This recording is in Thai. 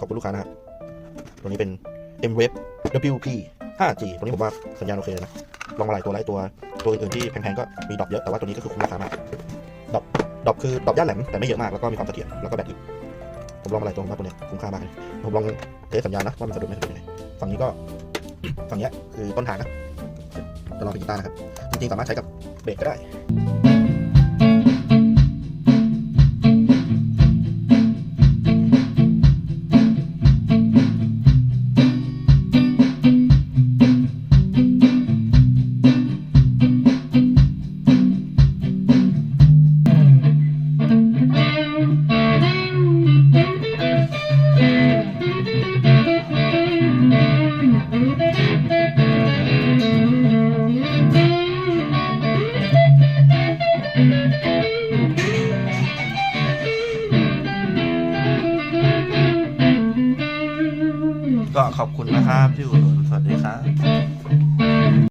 ขอบคุณลูกค้านะครับตัวนี้เป็น M Wave WP 5G ตัวนี้ผมว่าสัญญาณโอเคเลยนะ ลองมาหลายตัวหลายตัว ตัวอื่นๆที่แพงๆก็มีดรอปเยอะ แต่ว่าตัวนี้ก็คือคุ้มราคามากดรอปดรอปคือดรอปย่านแหลมแต่ไม่เยอะมาก แล้วก็มีความเสถียร แล้วก็แบตอึดผมลองมาหลายตัวมว่าตัวนี้คุ้มค่ามากเลยผมลองเทสสัญญาณนะว่ามันสะดุดไม่สะดุดยังไงฝั่งนี้ก็ฝั่งนี้คือต้นทางนะจะลองเป็นกีตาร์นะครับ จริงๆสามารถใช้กับเบรกก็ได้ ก็ขอบคุณนะครับที่อุดหนุนสวัสดีครับ